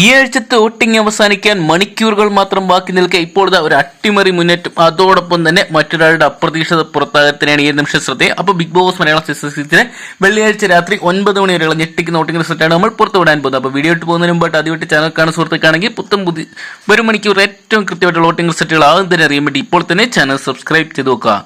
ഈ ആഴ്ചത്തെ വോട്ടിംഗ് അവസാനിക്കാൻ മണിക്കൂറുകൾ മാത്രം ബാക്കി നിൽക്കെ ഇപ്പോൾ ഒരു അട്ടിമറി മുന്നേറ്റം. അതോടൊപ്പം തന്നെ മറ്റൊരാളുടെ അപ്രതീക്ഷിത പുറത്താകത്തിനാണ് ഈ നിമിഷം ശ്രദ്ധ. അപ്പോൾ ബിഗ് ബോസ് മലയാളം സീസൺ വെള്ളിയാഴ്ച രാത്രി ഒൻപത് മണി വരെയുള്ള ഞെട്ടിക്കുന്ന വോട്ടിംഗ് റിസൾട്ടാണ് നമ്മൾ പുറത്തു വിടാൻ പോകുന്നത്. അപ്പോൾ വീഡിയോ ഇട്ട് പോകുന്നതിന് മുമ്പായിട്ട് ആദ്യമായിട്ട് ചാനൽ കാണുന്ന സുഹൃത്തുക്കാണെങ്കിൽ പുത്തം പുതിയ ഒരു മണിക്കൂർ ഏറ്റവും കൃത്യമായിട്ടുള്ള വോട്ടിംഗ് റിസൾട്ടുകൾ ആദ്യം തന്നെ അറിയാൻ വേണ്ടി ഇപ്പോൾ തന്നെ ചാനൽ സബ്സ്ക്രൈബ് ചെയ്ത് നോക്കുക.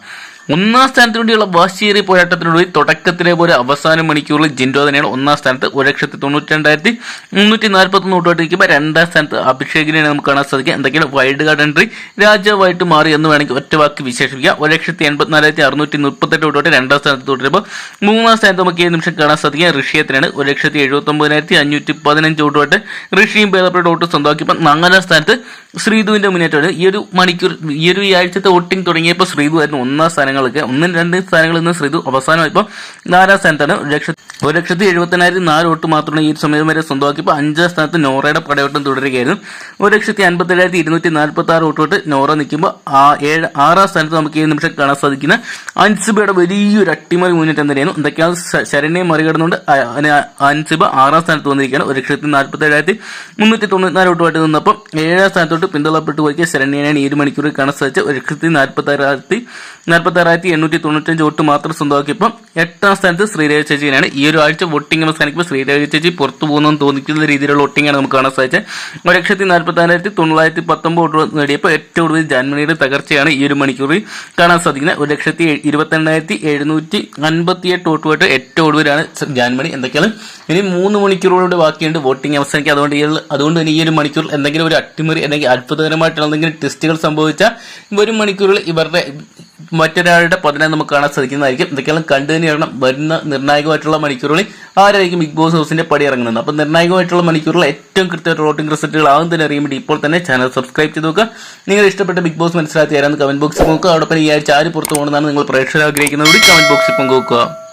ഒന്നാം സ്ഥാനത്തിന് വേണ്ടിയുള്ള വാശിയേറിയ പോരാട്ടത്തിനൊടുവിൽ തുടക്കത്തിലെ പോലെ അവസാന മണിക്കൂറിൽ ജിൻഡോ തന്നെയാണ് ഒന്നാം സ്ഥാനത്ത് ഒരു ലക്ഷത്തി തൊണ്ണൂറ്റി രണ്ടായിരത്തി മുന്നൂറ്റി നാൽപ്പത്തി ഒന്ന് വോട്ടോട്ടിരിക്കുമ്പോൾ രണ്ടാം സ്ഥാനത്ത് അഭിഷേകിനെയാണ് നമുക്ക് കാണാൻ സാധിക്കുക. എന്തൊക്കെയാണ് വൈൽഡ് കാർഡ് എൻട്രി രാജാവായിട്ട് മാറി എന്ന് വേണമെങ്കിൽ ഒറ്റ വാക്ക് വിശേഷിപ്പിക്കാം ഒരു ലക്ഷത്തി എൺപത്തിനാലായിരത്തി അറുന്നൂറ്റി മുപ്പത്തെട്ട് വോട്ടോട്ട് രണ്ടാം സ്ഥാനത്ത് തുടരുമ്പോൾ മൂന്നാം സ്ഥാനത്ത് നമുക്ക് ഏത് നിമിഷം കാണാൻ സാധിക്കുക. ഋഷിയത്തിനാണ് ഒരു ലക്ഷത്തി എഴുപത്തി ഒമ്പതിനായിരത്തി അഞ്ഞൂറ്റി പതിനഞ്ച് വോട്ടോട്ട് ഋഷിയും ഭേദപ്പെട്ട വോട്ട് സ്വന്തമാക്കിയപ്പോൾ നാലാം സ്ഥാനത്ത് ശ്രീധുവിന്റെ മുന്നേറ്റമാണ്. ഈ ഒരു മണിക്കൂർ ഈ ഒരു ആഴ്ചത്തെ വോട്ടിംഗ് തുടങ്ങിയപ്പോൾ ശ്രീധു ആയിരുന്നു ഒന്നാം സ്ഥാനങ്ങളൊക്കെ ഒന്നും രണ്ട് സ്ഥാനങ്ങളിൽ നിന്ന് ശ്രീതു അവസാനമായിപ്പോ നാലാം സ്ഥാനത്താണ്. ഒരു ലക്ഷത്തി ഒരു ലക്ഷത്തി എഴുപത്തിനായിരത്തി നാല് വോട്ട് മാത്രമാണ് ഈ സമയം വരെ സ്വന്തമാക്കിയപ്പോൾ അഞ്ചാം സ്ഥാനത്ത് നോറയുടെ പടയോട്ടം തുടരുകയായിരുന്നു. ഒരു ലക്ഷത്തി അൻപത്തേഴായിരത്തി ഇരുന്നൂറ്റി നാൽപ്പത്തി ആറ് വോട്ട് തൊട്ട് നോറ നിൽക്കുമ്പോൾ ആ ഏഴ് ആറാം സ്ഥാനത്ത് നമുക്ക് ഈ നിമിഷം കാണാൻ സാധിക്കുന്ന അൻസിബയുടെ വലിയൊരു അട്ടിമറി മുന്നേറ്റം തന്നെയാണ് എന്തൊക്കെയാണ് ശരണ്യെ മറികടന്നുകൊണ്ട് അൻസിബ ആറാം സ്ഥാനത്ത് വന്നിരിക്കുകയാണ്. ഒരു ലക്ഷത്തി നാൽപ്പത്തി ഏഴായിരത്തി മുന്നൂറ്റി തൊണ്ണൂറ്റിനാല് വോട്ടുമായിട്ട് നിന്നപ്പോൾ ഏഴാം സ്ഥാനത്തോട്ട് പിന്തള്ളപ്പെട്ടു പോയി ശരണ്യനാണ് ഈ ഒരു മണിക്കൂറിൽ കാണാൻ സാധിച്ച ഒരു ലക്ഷത്തി നാൽപ്പത്തി ആറായിരത്തി നാൽപ്പത്തി ആറായിരത്തി എണ്ണൂറ്റി തൊണ്ണൂറ്റഞ്ച് വോട്ട് മാത്രം സ്വന്തമാക്കിയപ്പോൾ എട്ടാം സ്ഥാനത്ത് ശ്രീരേഖ ചേച്ചിയാണ് ഈ ഒരു ആഴ്ച വോട്ടിംഗ് അവസാനിക്കുമ്പോൾ ശ്രീരേഖ ചേച്ചി പുറത്തു പോകുന്നെന്ന് തോന്നിക്കുന്ന രീതിയിലുള്ള വോട്ടിംഗാണ് നമുക്ക് കാണാൻ സാധിച്ചത്. ഒരു ലക്ഷത്തി നാൽപ്പത്തി ആറായിരത്തി തൊള്ളായിരത്തി പത്തൊമ്പത് വോട്ട് നേടിയപ്പോൾ ഏറ്റവും കൂടുതൽ ജാൻമണിയുടെ തകർച്ചയാണ് ഈ ഒരു മണിക്കൂറിൽ കാണാൻ സാധിക്കുന്നത്. ഒരു ലക്ഷത്തി ഇരുപത്തിരണ്ടായിരത്തി എഴുന്നൂറ്റി അൻപത്തി എട്ട് വോട്ടുമായിട്ട് ഏറ്റവും കൂടുതലാണ് ജാൻമണി. എന്തൊക്കെയാണ്? ഇനി മൂന്ന് മണിക്കൂറുകളുടെ ബാക്കിയുണ്ട് വോട്ടിംഗ് അവസാനിക്കുക അതുകൊണ്ട് അതുകൊണ്ട് തന്നെ ഈ ഒരു മണിക്കൂർ എന്തെങ്കിലും ഒരു അട്ടിമറി അല്ലെങ്കിൽ അത്ഭുതകരമായിട്ടുള്ള എന്തെങ്കിലും ടെസ്റ്റുകൾ സംഭവിച്ചാൽ ഒരു മണിക്കൂറിൽ ഇവരുടെ മറ്റൊരാളുടെ പതനം നമുക്ക് കാണാൻ സാധിക്കുന്നതായിരിക്കും. ഇതൊക്കെയാണ് കണ്ടു തന്നെയാണ് വരുന്ന നിർണായകമായിട്ടുള്ള മണിക്കൂറുകളിൽ ആരായിരിക്കും ബിഗ് ബോസ് ഹൗസിന്റെ പടി ഇറങ്ങുന്നത്? അപ്പോൾ നിർണായകമായിട്ടുള്ള മണിക്കൂറിൽ ഏറ്റവും കൃത്യമായിട്ട് വോട്ടിംഗ് റിസൾട്ടുകൾ ആകും തന്നെ അറിയാൻ വേണ്ടി ഇപ്പോൾ തന്നെ ചാനൽ സബ്സ്ക്രൈബ് ചെയ്ത് നോക്കുക. നിങ്ങൾ ഇഷ്ടപ്പെട്ട ബിഗ് ബോസ് മനസ്സിലാക്കി തരാമെന്ന് കമന്റ് ബോക്സിൽ നോക്കുക. അതോടൊപ്പം ഈ ആഴ്ച ആര് പുറത്തു പോകണമെന്നാണ് നിങ്ങൾ പ്രേക്ഷകർ ആഗ്രഹിക്കുന്നത് കമന്റ് ബോക്സിൽ പങ്കുവെക്കുക.